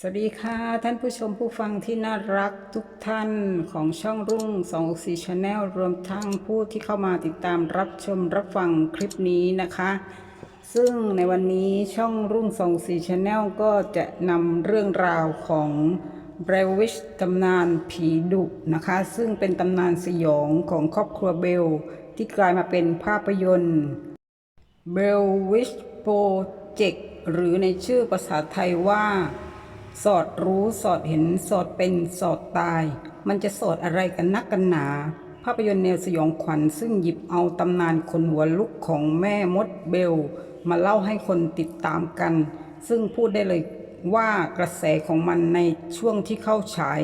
สวัสดีค่ะท่านผู้ชมผู้ฟังที่น่ารักทุกท่านของช่องรุ่ง264 Channel รวมทั้งผู้ที่เข้ามาติดตามรับชมรับฟังคลิปนี้นะคะ ซึ่งในวันนี้ช่องรุ่ง264 Channel ก็จะนำเรื่องราวของเบรวิชตำนานผีดุนะคะ ซึ่งเป็นตำนานสยองของครอบครัวเบล ที่กลายมาเป็นภาพยนตร์เบลวิชโปรเจกต์หรือในชื่อภาษาไทยว่า สอดรู้สอดเห็นสอดเป็นสอดตาย มันจะสอดอะไรกันนักกันหนา ภาพยนตร์แนวสยองขวัญซึ่งหยิบเอาตำนานคนหัวลุกของแม่มดเบล มาเล่าให้คนติดตามกัน ซึ่งพูดได้เลยว่ากระแสของมันในช่วงที่เข้าฉาย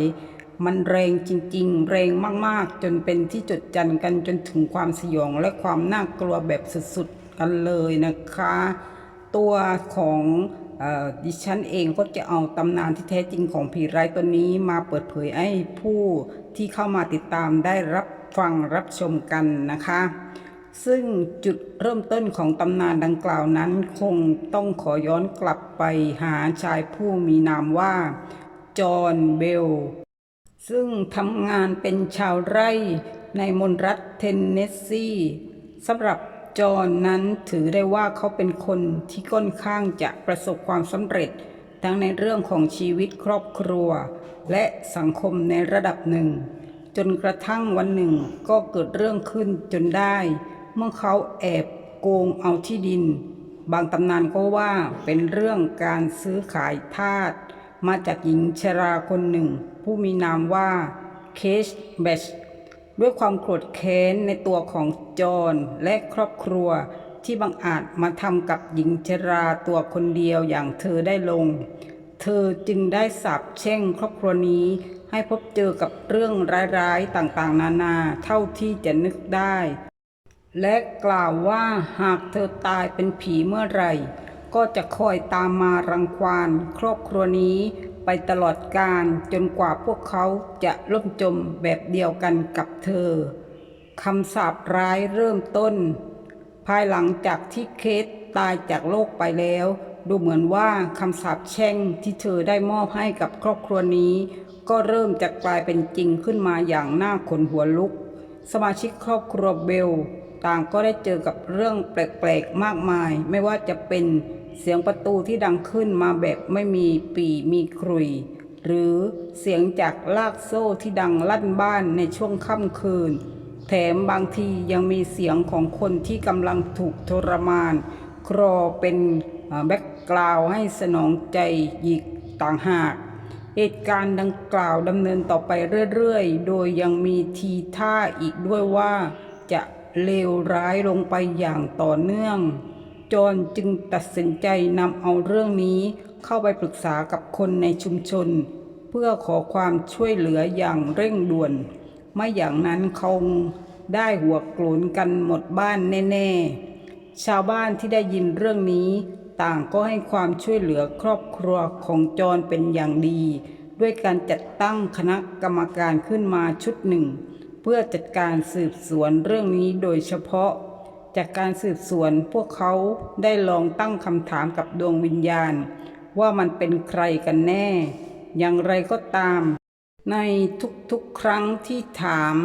มันแรงจริงๆ แรงมากๆ จนเป็นที่จดจันกันจนถึงความสยองและความน่ากลัวแบบสุดๆกันเลยนะคะ ตัวของ ดิฉันเองก็จะเอาตำนานที่แท้จริงของผีร้ายตัวนี้มาเปิดเผยให้ผู้ที่เข้ามาติดตามได้รับฟังรับชมกันนะคะ ซึ่งจุดเริ่มต้นของตำนานดังกล่าวนั้น คงต้องขอย้อนกลับไปหาชายผู้มีนามว่า จอห์นเบล ซึ่งทำงานเป็นชาวไร่ในมณรัฐเทนเนสซีสำหรับ จอนนั้นถือได้ว่าเขาเป็นคนที่ค่อนข้างจะประสบความสำเร็จ ทั้งในเรื่องของชีวิตครอบครัว และสังคมในระดับหนึ่ง จนกระทั่งวันหนึ่งก็เกิดเรื่องขึ้นจนได้ เมื่อเขาแอบโกงเอาที่ดิน บางตำนานก็ว่าเป็นเรื่องการซื้อขายทาสมาจากหญิงชราคนหนึ่ง ผู้มีนามว่าเคชเบช ด้วยความโกรธแค้นในตัวของจอห์นและครอบครัวที่บังอาจมาทำกับหญิงชราตัวคนเดียวอย่างเธอได้ลง เธอจึงได้สาปแช่งครอบครัวนี้ให้พบเจอกับเรื่องร้ายๆต่างๆ นานาเท่าที่จะนึกได้ และกล่าวว่าหากเธอตายเป็นผีเมื่อไหร่ ก็จะคอยตามมารังควานครอบครัวนี้ ไปตลอดกาลจนกว่าพวกเขาจะล่มจมแบบเดียวกันกับเธอคำสาปร้ายเริ่มต้น ภายหลังจากที่เคสตายจากโลกไปแล้ว ดูเหมือนว่าคำสาปแช่งที่เธอได้มอบให้กับครอบครัวนี้ ก็เริ่มจะกลายเป็นจริงขึ้นมาอย่างน่าขนหัวลุก สมาชิกครอบครัวเบล ต่างก็ได้เจอกับเรื่องแปลกๆมากมาย ไม่ว่าจะเป็น เสียงประตูที่ดังขึ้นมาแบบไม่มีปีมีครุย หรือเสียงจากลากโซ่ที่ดังลั่นบ้านในช่วงค่ำคืน แถมบางทียังมีเสียงของคนที่กำลังถูกทรมาน ครอเป็นแบ็กกราวให้สนองใจอีกต่างหากเหตุการณ์ดังกล่าวดำเนินต่อไปเรื่อยๆ โดยยังมีทีท่าอีกด้วยว่าจะเลวร้ายลงไปอย่างต่อเนื่อง จอนจึงตัดสินใจนำเอาเรื่องนี้เข้าไปปรึกษากับคนในชุมชน เพื่อขอความช่วยเหลืออย่างเร่งด่วน ไม่อย่างนั้นคงได้หัวโกรนกันหมดบ้านแน่ๆ ชาวบ้านที่ได้ยินเรื่องนี้ ต่างก็ให้ความช่วยเหลือครอบครัวของจอนเป็นอย่างดี ด้วยการจัดตั้งคณะกรรมการขึ้นมาชุดหนึ่ง เพื่อจัดการสืบสวนเรื่องนี้โดยเฉพาะ จากการสืบสวนพวกเขาได้ลองตั้งคำถามกับดวงวิญญาณ ว่ามันเป็นใครกันแน่ อย่างไรก็ตาม ในทุกๆครั้งที่ถาม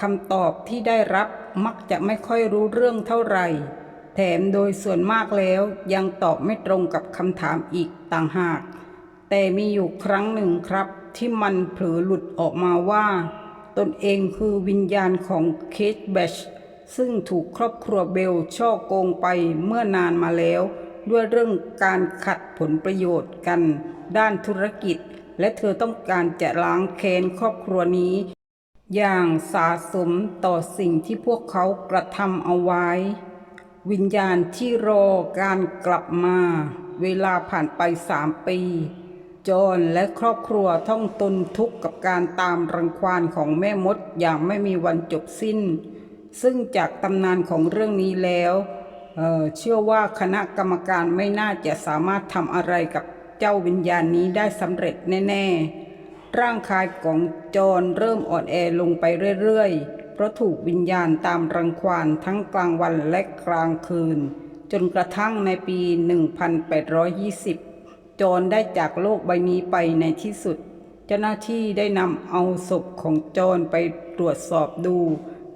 คำตอบที่ได้รับมักจะไม่ค่อยรู้เรื่องเท่าไหร่ แถมโดยส่วนมากแล้วยังตอบไม่ตรงกับคำถามอีกต่างหาก แต่มีอยู่ครั้งหนึ่งครับ ที่มันเผลอหลุดออกมาว่า ตนเองคือวิญญาณของเคทแบช ซึ่งถูกครอบครัวเบลช่อโกงไปเมื่อนานมาแล้ว ด้วยเรื่องการขัดผลประโยชน์กัน ด้านธุรกิจ และเธอต้องการจะล้างแค้นครอบครัวนี้ อย่างสาสมต่อสิ่งที่พวกเขากระทำเอาไว้ วิญญาณที่รอการกลับมา เวลาผ่านไปสามปีจอห์นและครอบครัวต้องตนทุกข์กับการตามรังควานของแม่มดอย่างไม่มีวันจบสิ้น ซึ่งจากตำนานของเรื่องนี้แล้วเเชื่อว่าคณะกรรมการไม่น่าจะสามารถทำอะไรกับเจ้าวิญญาณนี้ได้สำเร็จแน่ ๆ ร่างกายของจอห์นเริ่มอ่อนแอลงไปเรื่อยๆ เพราะถูกวิญญาณตามรังควานทั้งกลางวันและกลางคืน จนกระทั่งในปี 1820 จรได้จากโลกใบนี้ไปในที่สุด เจ้าหน้าที่ได้นำเอาศพของจรไปตรวจสอบดู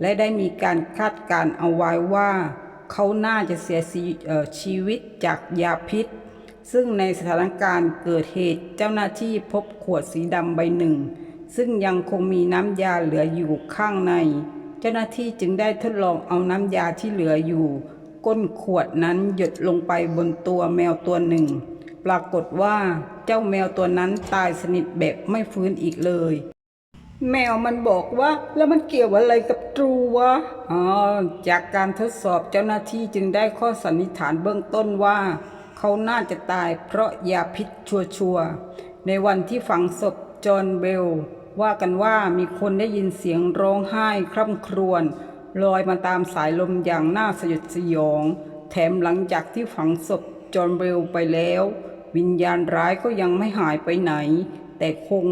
และได้มีการคาดการเอาไว้ว่า เขาน่าจะเสียชีวิตจากยาพิษ ซึ่งในสถานการณ์เกิดเหตุเจ้าหน้าที่พบขวดสีดำใบหนึ่ง ซึ่งยังคงมีน้ำยาเหลืออยู่ข้างใน เจ้าหน้าที่จึงได้ทดลองเอาน้ำยาที่เหลืออยู่ ก้นขวดนั้นหยดลงไปบนตัวแมวตัวหนึ่ง ปรากฏว่าเจ้าแมวตัวนั้นตายสนิทแบบไม่ฟื้นอีกเลย แมวมันบอกว่าแล้วมันเกี่ยวอะไรกับตรูวะอ๋อจากการทดสอบเจ้าหน้าที่จึงได้ข้อสันนิษฐานเบื้องต้นว่า เขาน่าจะตายเพราะยาพิษชัวร์ๆในวันที่ฝังศพจอห์นเบล ว่ากันว่ามีคนได้ยินเสียงร้องไห้คร่ำครวญลอยมาตามสายลมอย่างน่าสยดสยอง แถมหลังจากที่ฝังศพจอห์นเบลไปแล้ว วิญญาณร้ายก็ยังไม่หายไปไหน แต่คง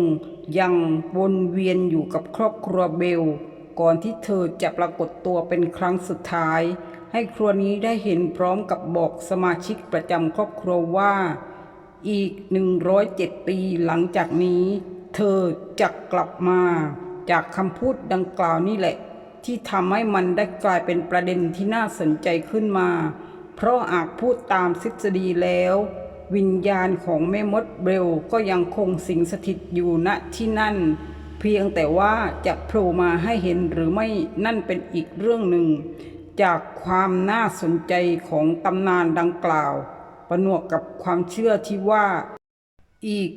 ยังวนเวียนอยู่กับครอบครัวเบล ก่อนที่เธอจะปรากฏตัวเป็นครั้งสุดท้าย ให้ครัวนี้ได้เห็นพร้อมกับบอกสมาชิกประจำครอบครัวว่า อีก 107 ปีหลังจากนี้ เธอจะกลับมา จากคำพูดดังกล่าวนี่แหละ ที่ทำให้มันได้กลายเป็นประเด็นที่น่าสนใจขึ้นมา เพราะอาจพูดตามทฤษฎีแล้ว วิญญาณของแม่มดเบลก็ยังคงสิงสถิตอยู่ณที่นั่น เพียงแต่ว่าจะโผล่มาให้เห็นหรือไม่นั่นเป็นอีกเรื่องหนึ่ง จากความน่าสนใจของตำนานดังกล่าว ประนวกกับความเชื่อที่ว่า อีก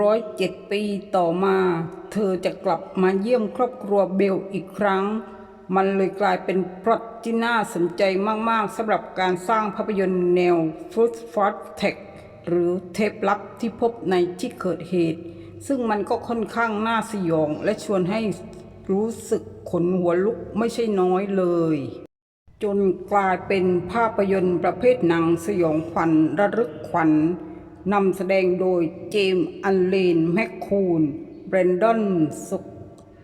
107 ปีต่อมา เธอจะกลับมาเยี่ยมครอบครัวเบลอีกครั้งมันเลยกลายเป็นพล็อตที่น่าสนใจมาก ๆสำหรับการสร้างภาพยนตร์แนวฟ o ตฟอ t เทค หรือเทปลับที่พบในที่เกิดเหตุ ซึ่งมันก็ค่อนข้างน่าสยองและชวนให้รู้สึกขนหัวลุกไม่ใช่น้อยเลย จนกลายเป็นภาพยนตร์ประเภทหนังสยองขวัญระลึกขวัญนำแสดงโดยเจมส์อันเลน แมคคูนเบรนดอนสุก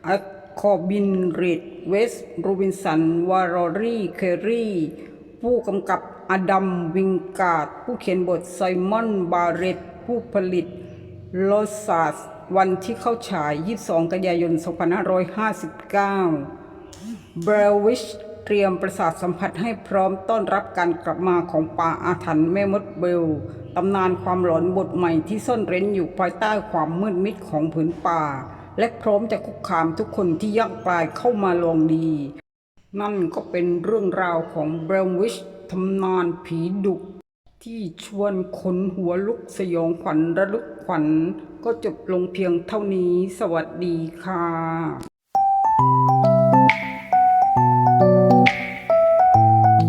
อัคคอบินเรดเวสโรบินสัน วารอรีเคอรี ผู้กำกับอดัมวิงการ์ดผู้เขียนบทไซมอนบาเรตผู้ผลิตโลซัสวันที่เข้าฉาย 22 กันยายน 2559เบลวิชเตรียมประสาทสัมผัสให้พร้อมต้อนรับการกลับมาของป่าอาถรรพ์แม่มดเบล ตำนานความหลอนบทใหม่ที่ซ่อนเร้นอยู่ภายใต้ความมืดมิดของผืนป่า และพร้อมจะคุกคามทุกคนที่ย่างกลายเข้ามาลองดี นั่นก็เป็นเรื่องราวของเบลวิชทำนานผีดุที่ชวนขนหัวลุกสยองขวัญระลึกขวัญก็จบลงเพียงเท่านี้สวัสดีค่ะ